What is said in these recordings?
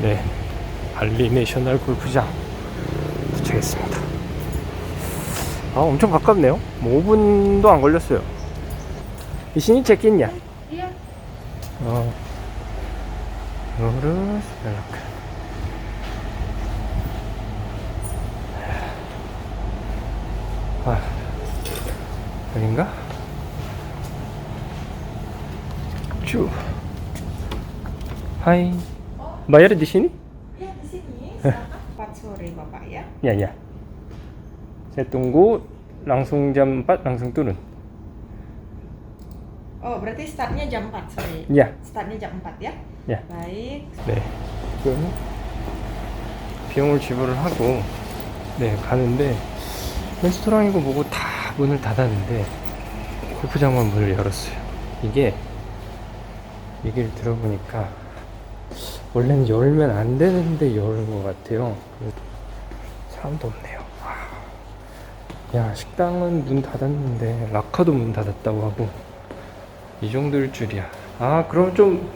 네, 발리 내셔널 골프장 도착했습니다. 아, 엄청 가깝네요. 뭐 5분도 안 걸렸어요. 이 신이? Iya. 어. lurus belok. 아, 여긴가? 쭉. Hai. Bayar di sini? Ya di sini. 4 sore Bapak ya. Ya, ya. Saya tunggu langsung jam 4 langsung turun. Oh, berarti startnya jam 4 sore. Ya, Startnya jam 4 ya. ya. Baik. 네. 지금 비용을 지불을 하고 네 가는데 레스토랑이고 뭐고 다 문을 닫았는데 골프장만 문을 열었어요. 이게 얘기를 들어보니까 원래는 열면 안 되는데 열은 것 같아요. 사람도 없네요. 와. 야 식당은 문 닫았는데 라커도 문 닫았다고 하고 이 정도일 줄이야. 아 그럼 좀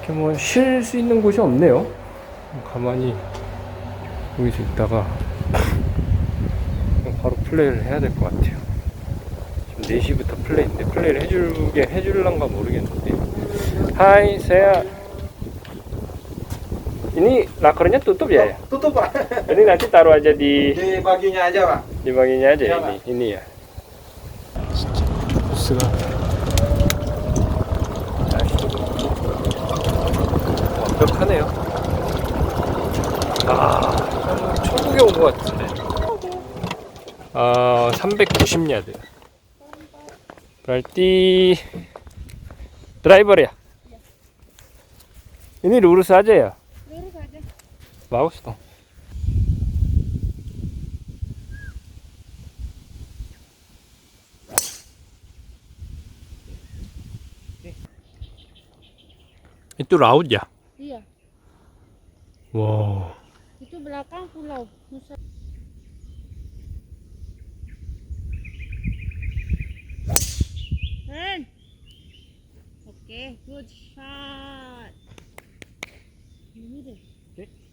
이렇게 뭐 쉴 수 있는 곳이 없네요. 가만히 여기서 있다가 바로 플레이를 해야 될 것 같아요. 지금 4시부터 플레이인데 플레이를 해주게 해줄란가 모르겠는데. Hai, saya ini lakernya tutup ya? ya? Tutup pak. Ini nanti taruh aja di Di paginya aja pak. di baginya aja Iya, ini ini ya. 날씨도 완벽하네요. 아, 천국에 온 것 같은데. 아, 390야드. Berarti driver ya? Ini lurus aja ya? Lurus aja. Bagus dong. Itu laut ya? Iya, Wow. itu belakang pulau Nusa. Oke, good shot. Ini deh.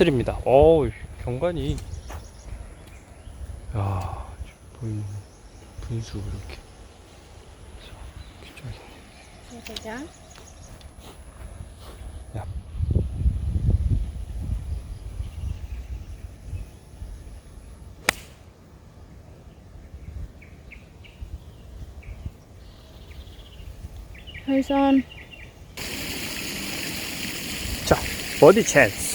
파슬입니다. 어우, 경관이. 야, 보이는 분수 이렇게. Ya, pegang. Ya. Hai Son. 자, 버디 찬스.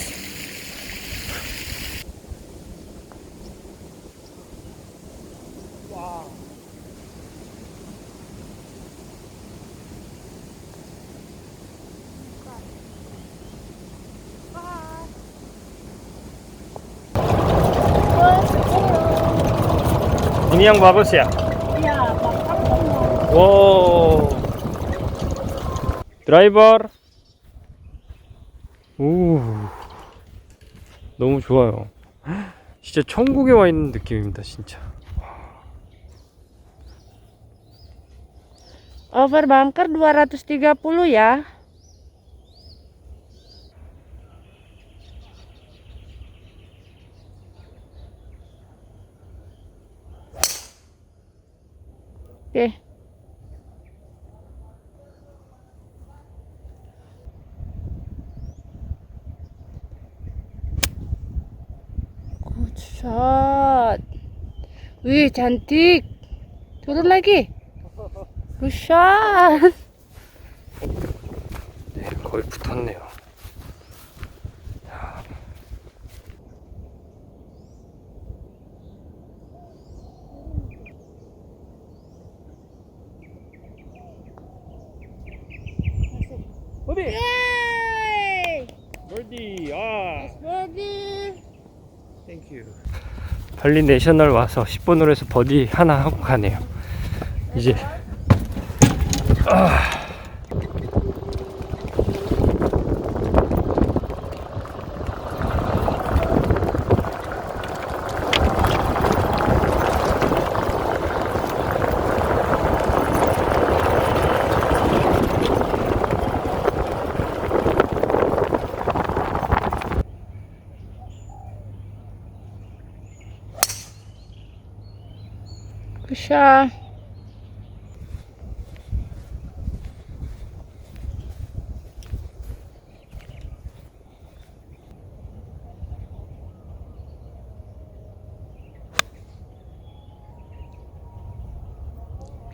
Belakang pulau. 오. 드라이버. 오. 너무 좋아요. 진짜 천국에 와 있는 느낌입니다, 진짜. Over bunker 230 ya. Wih, cantik. Turun lagi. Good shot. 네, 거의 붙었네요. 어디? Yeay. 멀디. 아. Body. 땡큐. 발리 내셔널 와서 10번으로 해서 버디 하나 하고 가네요. 이제 아. 굿샷.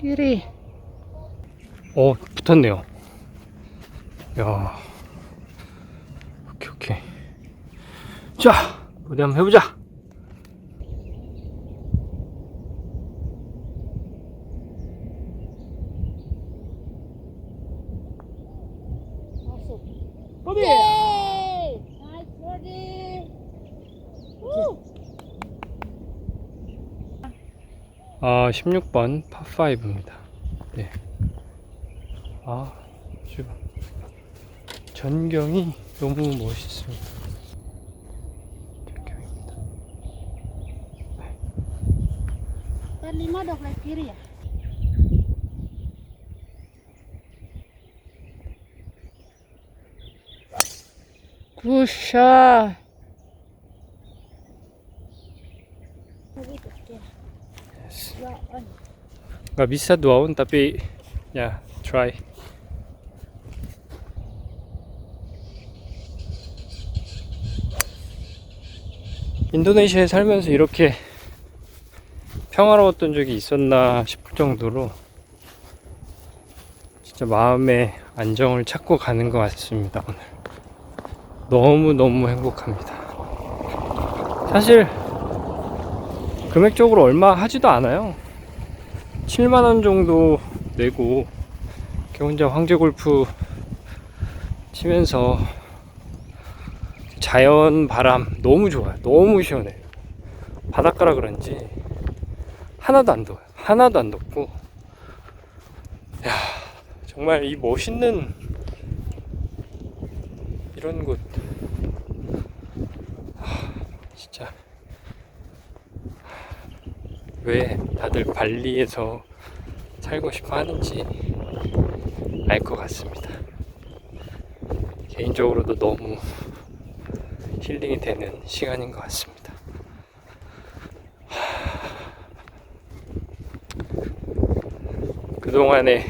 뷰리. 어 붙었네요. 야, 오케이 오케이. 자, 어디 한번 해보자. 아, 16번 파5입니다. 네. 아, 지금 전경이 너무 멋있습니다. 전경입니다. Lima udah Nggak bisa dua on tapi ya try. 인도네시아에 살면서 이렇게 평화로웠던 적이 있었나 싶을 정도로 진짜 마음의 안정을 찾고 가는 것 같습니다 오늘. 너무 너무 행복합니다. 사실 금액적으로 얼마 하지도 않아요 7만원 정도 내고 이렇게 혼자 황제 골프 치면서 자연 바람 너무 좋아요. 너무 시원해요. 바닷가라 그런지 하나도 안 더워요. 하나도 안 덥고 야 정말 이 멋있는 이런 곳 하, 진짜 왜 다들 발리에서 살고 싶어 하는지 알 것 같습니다. 개인적으로도 너무 힐링이 되는 시간인 것 같습니다. 그동안에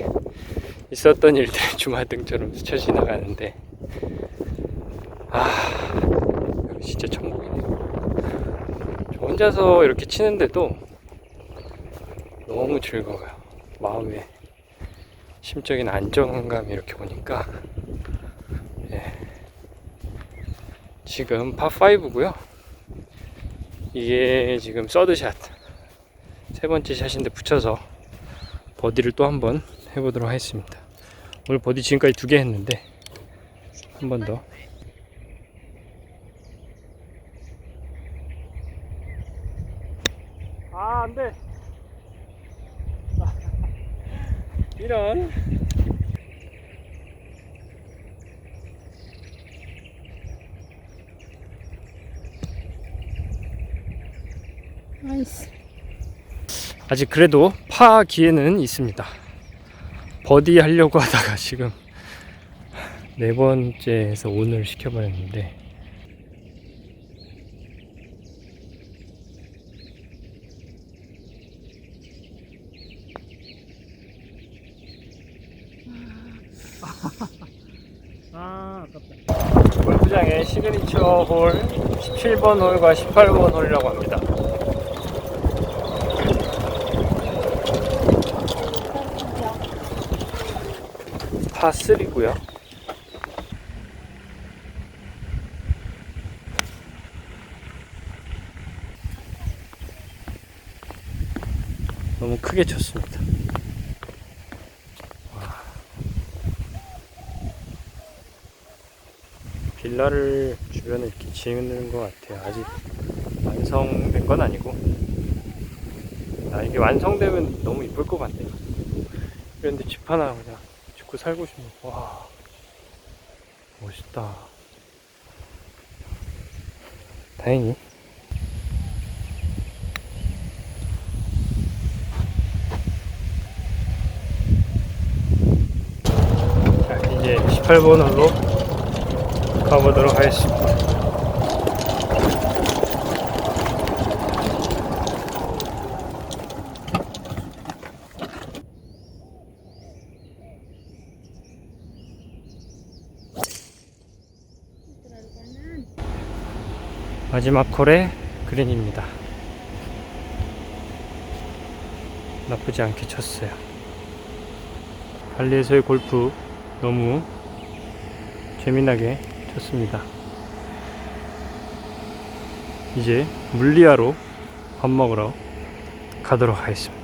있었던 일들이 주마등처럼 스쳐 지나가는데, 아, 진짜 천국이네요. 저 혼자서 이렇게 치는데도 너무 즐거워요. 마음에 심적인 안정감이 이렇게 오니까, 예. 지금 파5고요. 이게 지금 서드샷 세 번째 샷인데 붙여서 버디를 또 한 번 해보도록 하겠습니다. 오늘 버디 지금까지 두 개 했는데 한 번 더. 아 안 돼. 이런. 나이스. 아직 그래도 파 기회는 있습니다. 버디 하려고 하다가 지금 네 번째에서 오늘 시켜버렸는데 아 아깝다 골프장의 시그니처 홀 17번 홀과 18번 홀이라고 합니다. 파3고요. 너무 크게 쳤습니다. 빌라를 주변에 이렇게 지는 것 같아요. 아직 완성된 건 아니고. 아, 이게 완성되면 너무 이쁠 것 같네요. 이런데 집 하나 그냥 짓고 살고 싶네. 와, 멋있다. 다행히. 자, 이제 18번 홀로 가보도록 하겠습니다. 마지막 홀의 그린입니다. 나쁘지 않게 쳤어요. 발리에서의 골프 너무 재미나게 쳤습니다. 이제 물리아로 밥 먹으러 가도록 하겠습니다.